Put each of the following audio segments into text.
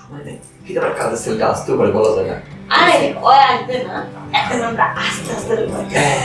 সময় নেই। কিন্তু আমার কাজের ছেলেটা আসতেও পারে বলা যায় না? আরে ও আসবে না। এখন আমরা আস্তে আস্তে যাই।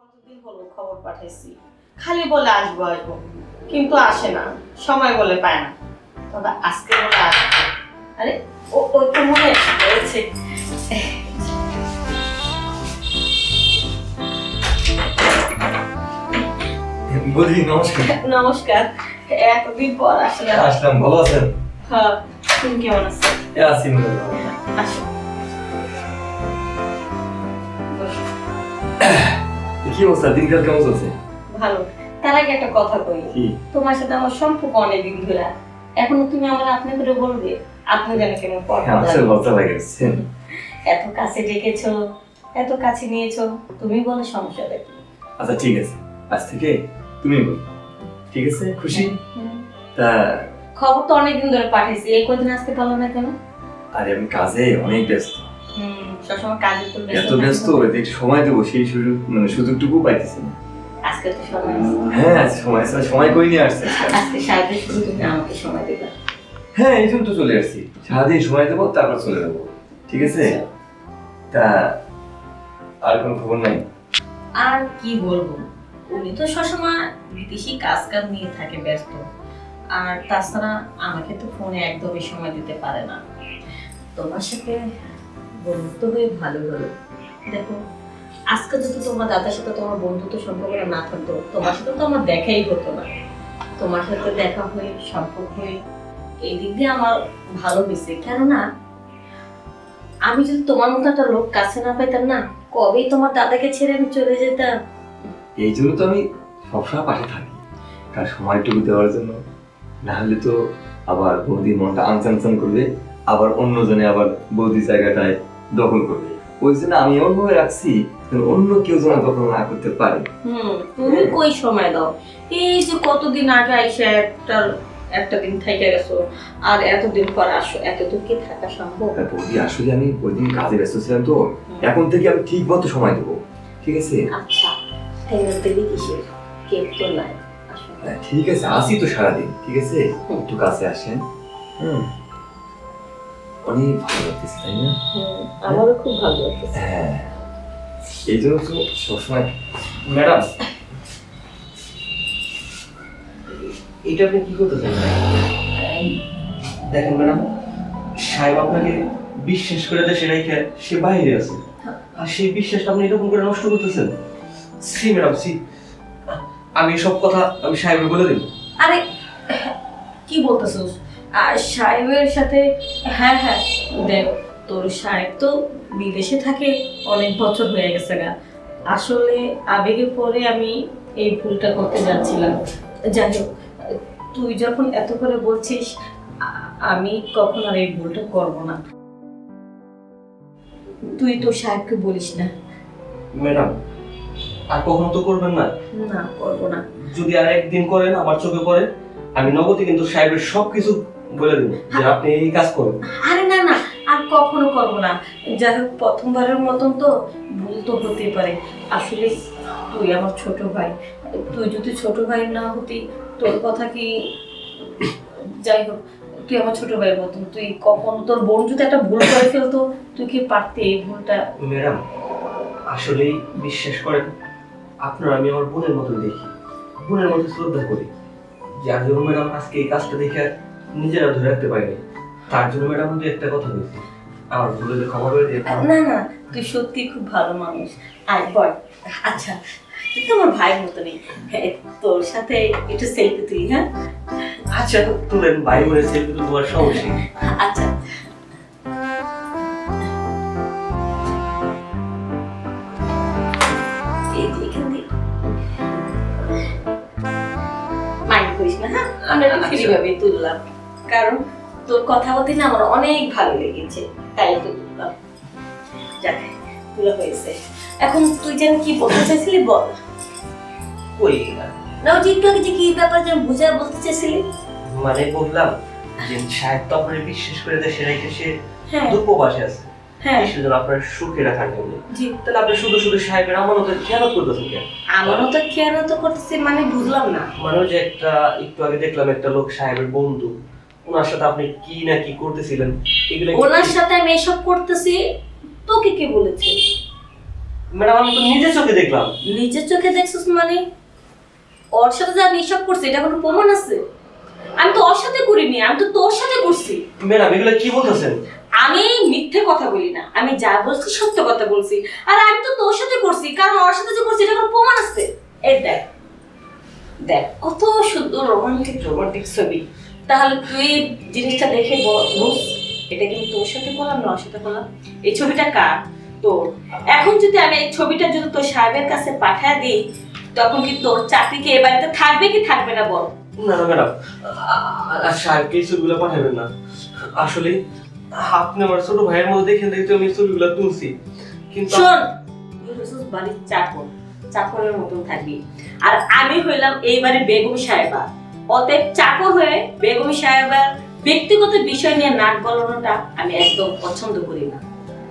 কতদিন হলো খবর পাঠাইছি? খালি বলে আসব আসব। কিন্তু আসে না। সময় বলে পায় না। তবে আজকে বলে আসবে আরে ও ও তো মনে হয়েছে বলি নমস্কার। নমস্কার। এতদিন পর আসলে আসলাম ভালো আছেন? হ্যাঁ তুমি কেমন আছো? এ আছি আসো। কি অবস্থা? দিনকাল কেমন চলছে? ভালো। তার আগে একটা কথা কই। তোমার সাথে আমার সম্পর্ক অনেকদিন ধরে। এখনও তুমি আমার আপনি করে বলবে আপনি যেন কেমন হ্যাঁ? এত কাছে ডেকেছো এত কাছে নিয়েছো তুমি বলে সমস্যা দেখি আচ্ছা ঠিক আছে। আজ থেকে তুমি বল। ঠিক আছে? খুশি? তা খবর তো অনেকদিন ধরে পাঠিয়েছি এই কদিন আসতে পারল না কেন? আরে আমি কাজে অনেক ব্যস্ত। হুম সবসময় কাজে তো এত ব্যস্ত এতে একটু সময় দেবো সেই সুযোগ মানে সুযোগটুকু পাইতেছি না। আজকে তো সময় আছে। হ্যাঁ সময় আছে। সময় করে নিয়ে আসছে আজকে। সারাদিন শুধু তুমি আমাকে সময় দেবে। হ্যাঁ এই তো চলে আসছি। সারাদিন সময় দেবো তারপর চলে যাব। ঠিক আছে? তা আর কোনো খবর নাই? আর কি বলব? উনি তো সবসময় বিদেশি কাজ কাজ নিয়ে থাকে ব্যস্ত। আর তাছাড়া আমাকে তো ফোনে একদমই সময় দিতে পারে না। তোমার সাথে বন্ধুত্ব হয়ে ভালো হলো। দেখো আজকে যদি তোমার দাদার সাথে তোমার বন্ধুত্ব সম্পর্কটা না থাকতো, তোমার সাথে তো আমার দেখাই হতো না। তোমার সাথে দেখা হয়ে, সম্পর্ক হয়ে, এই দিক দিয়ে আমার ভালো হয়েছে। কেননা, আমি যদি তোমার মতো একটা লোক কাছে না পাইতাম না, কবেই তোমার দাদাকে ছেড়ে আমি চলে যেতাম? এই জন্য তো আমি সবসময় পাশে থাকি। কার সময়টুকু দেওয়ার জন্য। না হলে তো আবার বৌদির মনটা আনচানচান করবে, আবার অন্যজনে আবার বৌদি জায়গাটায় দখল করবে। ওই জন্য আমি এমন ভাবে রাখছি অন্য কেউ যেন দখল না করতে পারে। হুম তুমি কই সময় দাও? এই যে কতদিন আগে আইসা একটা একটা দিন থেকে গেছো আর এতদিন পর আসো এতদূর কি থাকা সম্ভব? বৌদি আসলে আমি ওই দিন কাজে ব্যস্ত ছিলাম তো। এখন থেকে আমি ঠিক মতো সময় দেবো ঠিক আছে? আচ্ছা দেরি কিসের? কেক তো নাই হ্যাঁ, ঠিক আছে আসি তো সারাদিন ঠিক আছে? একটু কাছে আসেন। হুম। অনেক ভালো লাগতেছে তাই না? আমারও খুব ভালো লাগছে হ্যাঁ এই জন্য তো সবসময় ম্যাডাম এটা আপনি কি করতে চান? দেখেন ম্যাডাম সাহেব আপনাকে বিশ্বাস করে দেশে রেখে সে বাইরে আছে। আর সেই বিশ্বাসটা আপনি এরকম করে নষ্ট করতেছেন? See madam see. আমি সব কথা আমি সাহেবকে বলে দেব। আরে কি বলতেছিস আর সাহেবের সাথে হ্যাঁ হ্যাঁ দেখ তোর সাহেব তো বিদেশে থাকে অনেক বছর হয়ে গেছে গা। আসলে আবেগে পরে আমি এই ভুলটা করতে যাচ্ছিলাম। যাই হোক তুই যখন এত করে বলছিস আমি কখন আর এই ভুলটা করব না। তুই তো সাহেবকে বলিস না। ম্যাডাম আর কখনো তো করবেন না? না করব না। যদি আর একদিন করেন আমার চোখে পড়ে আমি নগদে কিন্তু সাহেবের সব কিছু বলে দেবো যে আপনি এই কাজ করুন। আরে না না আর কখনো করব না। যাই হোক প্রথমবারের মতন তো ভুল তো হতেই পারে। আসলে তুই আমার ছোট ভাই। তুই যদি ছোট ভাই না হতি তোর কথা কি যাই হোক তুই আমার ছোট ভাইয়ের মতন। তুই কখন তোর বোন যদি একটা ভুল করে ফেলতো তুই কি পারতি এই ভুলটা? ম্যাডাম আসলেই বিশ্বাস করেন আপনার আমি আমার বোনের মতো দেখি। বোনের মতো শ্রদ্ধা করি। যার জন্য ম্যাডাম আজকে এই কাজটা দেখে নিজেরা ধরে রাখতে পারিনি। তার জন্য ম্যাডাম দু একটা কথা বলছি। আমার ভুলে যে ক্ষমা করে দিয়ে না না তুই সত্যি খুব ভালো মানুষ। আয় বল আচ্ছা তুই তো আমার ভাইয়ের মতনই হ্যাঁ, তোর সাথে একটু সেলফি তুই হ্যাঁ? আচ্ছা তুলেন ভাই বোনের সেলফি তো তোমার সমস্যা। আচ্ছা। মাইন্ড করিস না হ্যাঁ? আমরা ফ্রি ভাবে তুললাম। কারণ তোর কথা বলতে না আমার অনেক ভালো লেগেছে। তাই তো তুললাম যাক তুলা হয়েছে। এখন তুই যেন কি বলতে চাইছিলি বল। না ওই যে একটু আগে যে কি ব্যাপার যেন বলতে চেয়েছিলি মানে বললাম যে সাহেব তো আপনার বিশ্বাস করে দেশে রেখে সে হ্যাঁ। দুঃপবাসে আছে। হ্যাঁ। সেজন্য আপনার সুখে রাখার জন্য তাহলে আপনি শুধু শুধু সাহেবের করতেছেন কেন? করতেছি মানে বুঝলাম না। মানে যে একটা একটু আগে দেখলাম একটা লোক সাহেবের বন্ধু। ওনার সাথে আপনি কি না কি করতেছিলেন? এগুলো ওনার সাথে আমি এসব করতেছি তোকে কে বলেছে? ম্যাডাম আমি তো নিজে চোখে দেখলাম। নিজের চোখে দেখছিস মানে? ওর সাথে যে আমি এসব করছি এটা কোনো প্রমাণ আছে? আমি তো ওর সাথে করিনি আমি তো তোর সাথে করছি। ম্যাডাম এগুলো কি বলতেছেন? আমি মিথ্যে কথা বলি না আমি যা বলছি সত্য কথা বলছি। আর আমি তো তোর সাথে করছি কারণ ওর সাথে যে করছি এটা কোনো প্রমাণ আছে? এই দেখ দেখ কত সুন্দর রোমান্টিক রোমান্টিক ছবি। তাহলে তুই জিনিসটা দেখে বুঝ, এটা কিন্তু তোর সাথে করলাম না সাথে করলাম? এই ছবিটা কার? তোর। এখন যদি আমি এই ছবিটা যদি তোর সাহেবের কাছে পাঠায় দিই তখন কি তোর চাকরি কি এ বাড়িতে থাকবে কি থাকবে না বল? না না ম্যাডাম। আর সাহেবকে এই ছবিগুলো পাঠাবেন না। আসলে আপনি আমার ছোট ভাইয়ের মধ্যে দেখে দেখতে আমি ছবিগুলো তুলছি। কিন্তু শোন বাড়ির চাকর। চাকরের মতন থাকবি। আর আমি হইলাম এই বাড়ির বেগম সাহেবা। অতএব চাকর হয়ে বেগম সাহেবের ব্যক্তিগত বিষয় নিয়ে নাক গলানোটা আমি একদম পছন্দ করি না।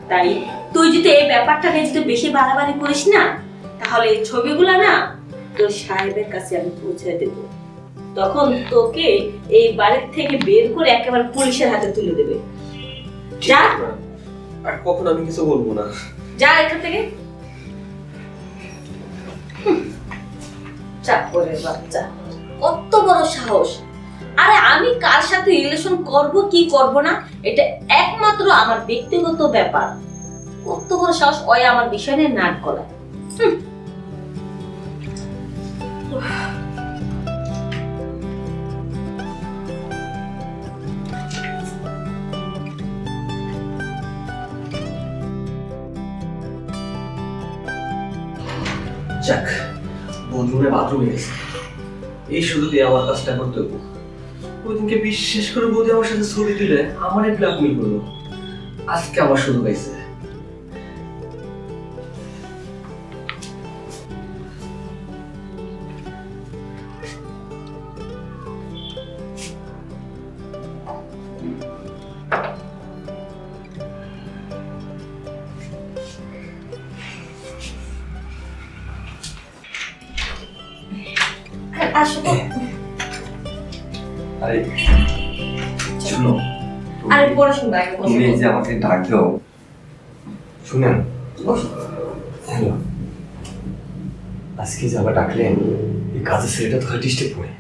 তাই তুই যদি এই ব্যাপারটা নিয়ে যদি বেশি বাড়াবাড়ি করিস না তাহলে এই ছবিগুলো না তোর সাহেবের কাছে আমি পৌঁছে দেব। তখন তোকে এই বাড়ির থেকে বের করে একেবারে পুলিশের হাতে তুলে দেবে। যা। আর কখন আমি কিছু বলব না। যা এখান থেকে। চাকরের বাচ্চা। কত বড় সাহস। আরে আমি কার সাথে রিলেশন করব, কি করব না, এটা একমাত্র আমার ব্যক্তিগত ব্যাপার। কত বড় সাহস ওই আমার বিষয় নিয়ে নাক গলা যাক বন্ধুরে বাথরুমে গেছে। এই দিয়ে আমার কাজটা করতে হবে। ওইদিনকে বিশ্বাস করে বৌদি আমার সাথে ছবি তুলে আমারই ব্ল্যাকমেল করল। আজকে আমার শুধু পাইছে আরে শুনো আরে পড়াশোনা আগে তুমি যে আমাকে ডাক শুনেন। হ্যালো আজকে যাবা ডাকলেন এই কাজের ছেলেটা তো ডিস্টার্ব করে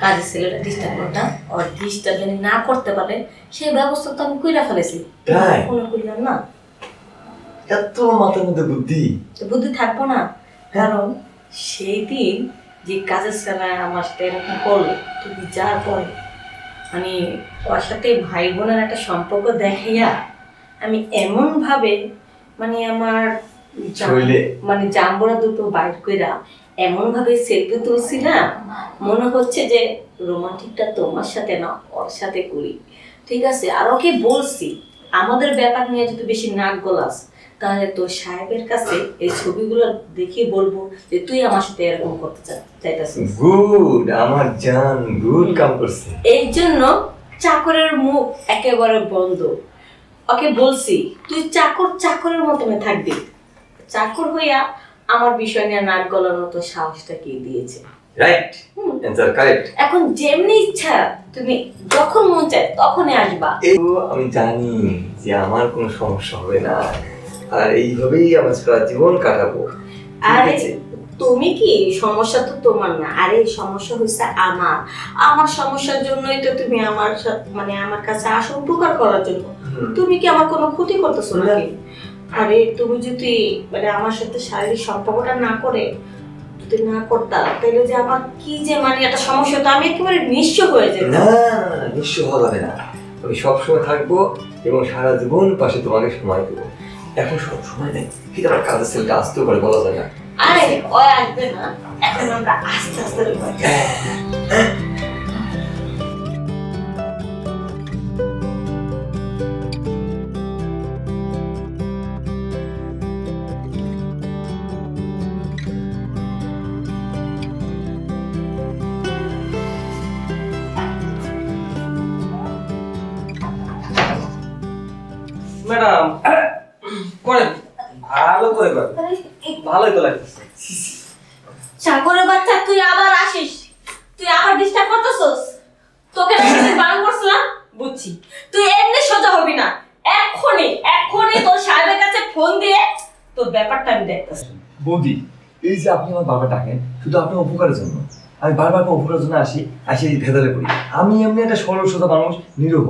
কাজের ছেলেটা ডিস্টার্ব করতা আর ডিস্টার্ব যদি না করতে পারে। সেই ব্যবস্থা তো আমি কইরা ফেলেছি। তাই? ফোন করলাম না। এত মাথার মধ্যে বুদ্ধি। তো বুদ্ধি থাকব না। কারণ সেই দিন যে কাজের ছেলে আমার সাথে এরকম করল তুমি যার পরে মানে ওর সাথে ভাই বোনের একটা সম্পর্ক দেখাইয়া আমি এমন ভাবে মানে আমার মানে জাম্বরা দুটো বাইর কইরা এমন ভাবে সেলফি তুলছি না মনে হচ্ছে যে রোমান্টিকটা তোমার সাথে না ওর সাথে করি। ঠিক আছে? আর ওকে বলছি আমাদের ব্যাপার নিয়ে যদি বেশি নাক গলাস তাহলে তোর সাহেবের কাছে এই ছবিগুলো দেখিয়ে বলব যে তুই আমার সাথে এরকম করতে চাইতেছিস। গুড আমার জান গুড কাম করছে। এই জন্য চাকরের মুখ একেবারে বন্ধ। ওকে বলছি তুই চাকর চাকরের মতনে থাকবি। চাকর হইয়া আমার বিষয় নিয়ে নাক গলানো তো সাহসটা কে দিয়েছে? রাইট। অ্যান্সার কারেক্ট এখন যেমনি ইচ্ছা তুমি যখন মন চায় তখনই আসবা। আমি জানি যে আমার কোনো সমস্যা হবে না। আর এইভাবেই আমার সারা জীবন কাটাবো। আরে তুমি কি? সমস্যা তো তোমার না। আরে সমস্যা হচ্ছে আমার। আমার সমস্যার জন্যই তো তুমি আমার সা- মানে আমার কাছে আসো উপকার করার জন্য। তুমি কি আমার কোনো ক্ষতি করতেছো নাকি? আরে তুমি যদি মানে আমার সাথে শারীরিক সম্পর্কটা না করে যদি না করতা তাহলে যে আমার কি যে মানে একটা সমস্যা তো আমি একেবারে নিঃস্ব হয়ে যেতাম। না না না নিশ্চয় হওয়া যাবে না। আমি সবসময় থাকব এবং সারা জীবন পাশে তোমাকে সময় দেবো। এখন সব সময় নেই। কি তোমার কাজের ছেলেটা আসতেও পারে বলা যায় না। ম্যাডাম ভালোই তো লাগতেছে। চাকরের বাচ্চা তুই আবার আসিস। তুই আবার ডিস্টার্ব করতেছস? তোকে সেদিন বারণ করছিলাম? বুঝছি। তুই এমনি সোজা হবি না। এক্ষুনি এক্ষুনি তোর সাহেবের কাছে ফোন দিয়ে তোর ব্যাপারটা আমি দেখতেছি। বৌদি এই যে আপনি আমার বাবা ডাকেন শুধু আপনার উপকারের জন্য। আমি বারবার আপনার উপকারের জন্য আসি আসি এই ভেদালে করি। আমি এমনি একটা সরল সোজা মানুষ নিরহ।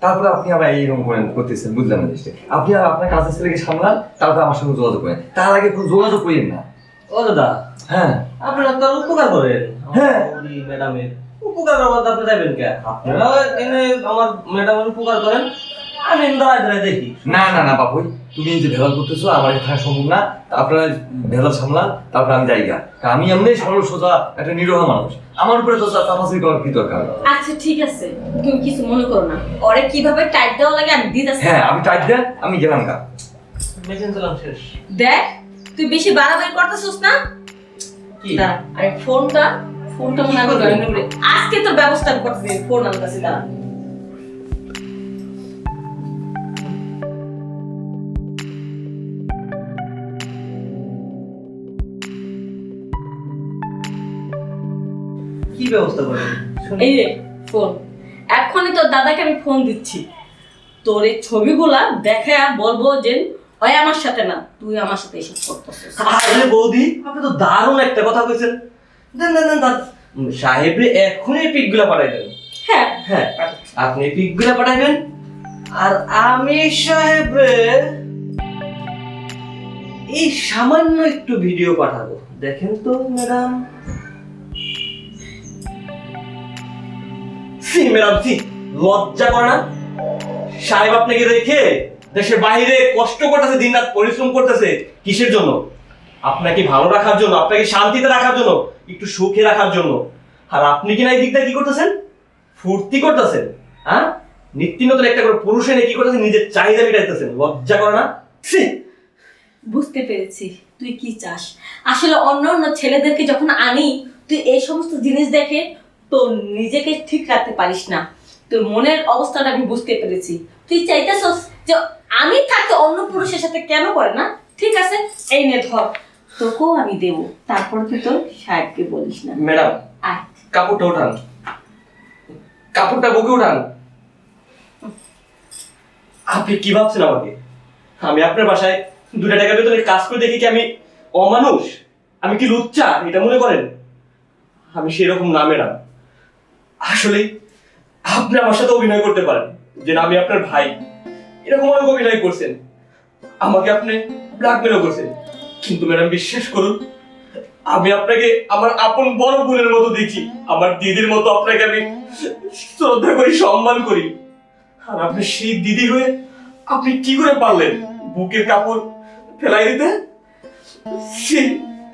তারপরে আপনি আবার এইরকম করেন করতেছেন বুঝলাম না জিনিসটা। আপনি আর আপনার কাছে ছেলেকে সামলান তারপরে আমার সঙ্গে যোগাযোগ করেন। তার আগে কোনো যোগাযোগ করেন না। ও দাদা হ্যাঁ। আপনারা তো উপকার করেন। হ্যাঁ। ম্যাডামের। উপকার করবার তো আপনি যাবেন কে? আপনারা এনে আমার ম্যাডামের উপকার করেন। আমি দাঁড়ায় দাঁড়ায় দেখি। না না না বাপুই তুমি যে ভেদাল করতেছো আমার থাকা সম্ভব না। আপনারা ভেদাল সামলান তারপরে আমি যাই গা। আমি এমনি সরল সোজা একটা নিরহ মানুষ। আমার উপরে তো চাপাচাপি করার কি দরকার? আচ্ছা ঠিক আছে। তুমি কিছু মনে করো না। ওরে কীভাবে টাইট দেওয়া লাগে আমি দিতেছি। হ্যাঁ আমি টাইট দেন আমি গেলাম গা। মেশিন চালাম শেষ। দেখ তুই বেশি বাড়াবাড়ি করতেছিস না? কি? আরে ফোনটা ফোনটা মনে আজকে তোর ব্যবস্থা আমি করতেছি ফোন আমার দাঁড়া। কি ব্যবস্থা শুনি। এই রে ফোন। এখনই তোর দাদাকে আমি ফোন দিচ্ছি। তোর এই ছবিগুলা দেখে বলব যে ওই আমার সাথে না তুই আমার সাথে এসব করতেছিস। আরে বৌদি আপনি তো দারুণ একটা কথা কইছেন। দেন দেন দেন দাদা সাহেবরে এখনই পিকগুলা পাঠাই দেন। হ্যাঁ হ্যাঁ আপনি পিকগুলা পাঠাইবেন। আর আমি সাহেবরে এই সামান্য একটু ভিডিও পাঠাবো। দেখেন তো ম্যাডাম। সি লজ্জা করে না? সাহেব আপনাকে রেখে দেশের বাইরে কষ্ট করতেছে পরিশ্রম করতেছে। কিসের জন্য? আপনাকে ভালো রাখার জন্য, আপনাকে শান্তিতে রাখার জন্য, একটু সুখে রাখার জন্য। আর আপনি কি না এই দিকটা কি করতেছেন? ফুর্তি করতেছেন হ্যাঁ? নিত্য নতুন একটা করে পুরুষে নিয়ে কি করতেছেন? নিজের চাহিদা মিটাইতেছেন। লজ্জা করে না! বুঝতে পেরেছি। তুই কি চাস? আসলে অন্য অন্য ছেলেদেরকে যখন আনি, তুই এই সমস্ত জিনিস দেখে তোর নিজেকে ঠিক রাখতে পারিস না। তোর মনের অবস্থাটা আমি বুঝতে পেরেছি। তুই চাইতেছস যে আমি থাকতে অন্য পুরুষের সাথে কেন করে না? ঠিক আছে এই নে ধর। তোকেও আমি দেবো তারপর তুই তোর সাহেবকে বলিস না। ম্যাডাম আয়। কাপড়টা ওঠান কাপড়টা বুকে ওঠান আপনি কি ভাবছেন আমাকে? আমি আপনার বাসায় দুটা টাকার ভেতরে কাজ করে দেখি কি আমি অমানুষ? আমি কি লুচ্চা? এটা মনে করেন? আমি সেরকম না ম্যাডাম। আসলে আপনি আমার সাথে অভিনয় করতে পারেন, যে আমি আপনার ভাই। এরকম অনেক অভিনয় করছেন। আমাকে আপনি ব্ল্যাকমেলও করছেন। কিন্তু ম্যাডাম, বিশ্বাস করুন, আমি আপনাকে আমার আপন বড় বোনের মতো দেখি। আমার দিদির মতো আপনাকে আমি শ্রদ্ধা করি, সম্মান করি। আর আপনি সেই দিদি হয়ে আপনি কি করে পারলেন? বুকের কাপড় ফেলাই দিতে?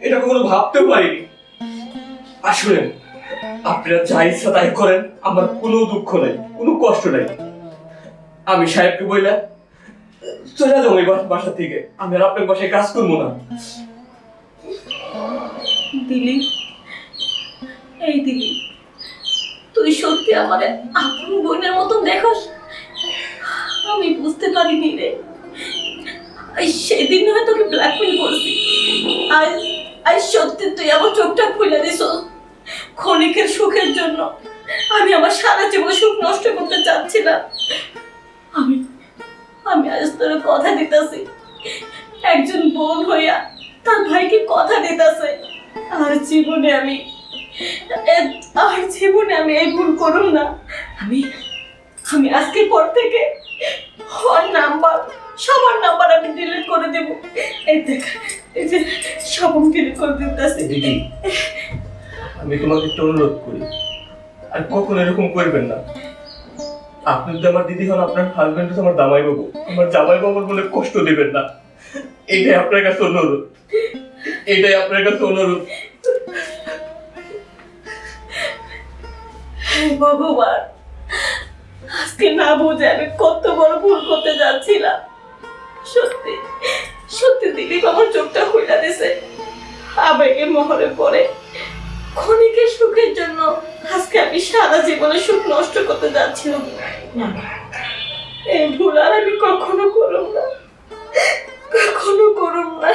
এটা কখনো ভাবতেও পারিনি। আসলে আপনারা যা ইচ্ছা তাই করেন, আমার কোনো দুঃখ নাই, কোনো কষ্ট নাই। আমি সাহেবকে বললাম চলে যাব এই বাসা থেকে, আমি আর আপনার বাসায় কাজ করব না। দিলি, এই দিলি, তুই সত্যি আমার আপন বোনের মতন দেখোস? আমি বুঝতে পারিনি রে। সেদিন হয়তো তোকে ব্ল্যাকমেল করছি। আজ আজ সত্যি তুই আমার চোখটা খুলে দিস। ক্ষণিকের সুখের জন্য আমি আমার সারা জীবন সুখ নষ্ট করতে চাচ্ছি না আমি আমি আজ তোর কথা দিতেছি। একজন বোন হইয়া তার ভাইকে কথা দিতেছে। আর জীবনে আমি আর জীবনে আমি এই ভুল করুন না। আমি আমি আজকের পর থেকে ওর নাম্বার, সবার নাম্বার আমি ডিলিট করে দেব। এই দেখ, এই যে সব ডিলিট করে দিতেছি। আমি তোমাকে একটু অনুরোধ করি, আর কখনো এরকম করবেন না। আপনি যদি আমার দিদি হন, আপনার হাজবেন্ড আমার জামাই বাবু আমার জামাই বাবুর বলে কষ্ট দিবেন না। এটাই আপনার কাছে অনুরোধ। এটাই আপনার কাছে অনুরোধ। ভগবান, আজকে না বুঝে আমি কত বড় ভুল করতে যাচ্ছিলাম। সত্যি সত্যি দিলীপ আমার চোখটা খুলে দিছে। আবেগে মহরে পড়ে। ক্ষণিকের সুখের জন্য আজকে আমি সারা জীবনে সুখ নষ্ট করতে যাচ্ছিলাম। এই ভুল আর আমি কখনো করব না। কখনো করব না।